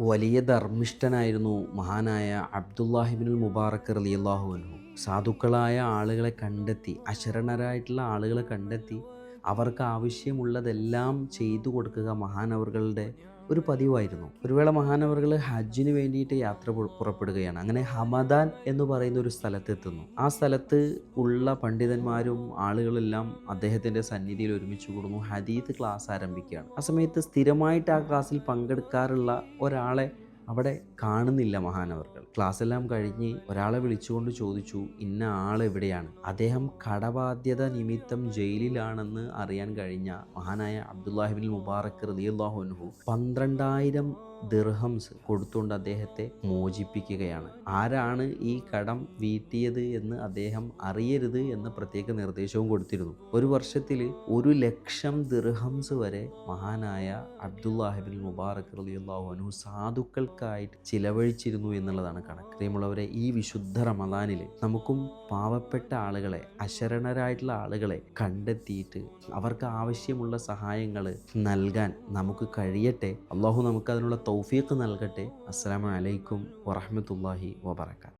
വലിയ ധർമ്മിഷ്ഠനായിരുന്നു മഹാനായ അബ്ദുല്ലാഹിബിനുൽ മുബാറക് റലിയല്ലാഹു അൻഹു. സാധുക്കളായ ആളുകളെ കണ്ടെത്തി അശരണരായിട്ടുള്ള ആളുകളെ കണ്ടെത്തി അവർക്ക് ആവശ്യമുള്ളതെല്ലാം ചെയ്തു കൊടുക്കുക മഹാനവറുകളുടെ ഒരു പതിവായിരുന്നു. ഒരു വേള മഹാനവറുകൾ ഹജ്ജിന് വേണ്ടിയിട്ട് യാത്ര പുറപ്പെടുകയാണ്. അങ്ങനെ ഹമദാൻ എന്ന് പറയുന്ന ഒരു സ്ഥലത്തെത്തുന്നു ആ സ്ഥലത്ത് ഉള്ള പണ്ഡിതന്മാരും ആളുകളെല്ലാം അദ്ദേഹത്തിന്റെ സന്നിധിയിൽ ഒരുമിച്ച് കൂടുന്നു. ഹദീത്ത് ക്ലാസ് ആരംഭിക്കുകയാണ്. ആ സമയത്ത് സ്ഥിരമായിട്ട് ആ ക്ലാസ്സിൽ പങ്കെടുക്കാറുള്ള ഒരാളെ അവിടെ കാണുന്നില്ല മഹാനവർകൾ ക്ലാസ് എല്ലാം കഴിഞ്ഞ് ഒരാളെ വിളിച്ചുകൊണ്ട് ചോദിച്ചു ഇന്ന ആൾ എവിടെയാണ്? അദ്ദേഹം കടബാധ്യത നിമിത്തം ജയിലിലാണെന്ന് അറിയാൻ കഴിഞ്ഞ മഹാനായ അബ്ദുല്ലാഹിബിൻ മുബാറക് റലിയുല്ലാഹുൻഹു പന്ത്രണ്ടായിരം ദിർഹംസ് കൊടുത്തുകൊണ്ട് അദ്ദേഹത്തെ മോചിപ്പിക്കുകയാണ്. ആരാണ് ഈ കടം വീട്ടിയത് എന്ന് അദ്ദേഹം അറിയരുത് എന്ന പ്രത്യേക നിർദ്ദേശവും കൊടുത്തിരുന്നു. ഒരു വർഷത്തിൽ ഒരു ലക്ഷം ദിർഹംസ് വരെ മഹാനായ അബ്ദുല്ലാഹിബിൻ മുബാറക് റലിയുല്ലാഹു അനു സാധുക്കൾക്കായിട്ട് ചിലവഴിച്ചിരുന്നു എന്നുള്ളതാണ് കണക്ക്. പ്രിയമുള്ളവരെ ഈ വിശുദ്ധ റമദാനിൽ നമുക്കും പാവപ്പെട്ട ആളുകളെ അശരണരായിട്ടുള്ള ആളുകളെ കണ്ടെത്തിയിട്ട് അവർക്ക് ആവശ്യമുള്ള സഹായങ്ങൾ നൽകാൻ നമുക്ക് കഴിയട്ടെ. അള്ളാഹു നമുക്ക് അതിനുള്ള തൗഫീഖ് നൽകട്ടെ. അസ്സലാമു അലൈക്കും വറഹ്മത്തുള്ളാഹി വബറകാത്ത്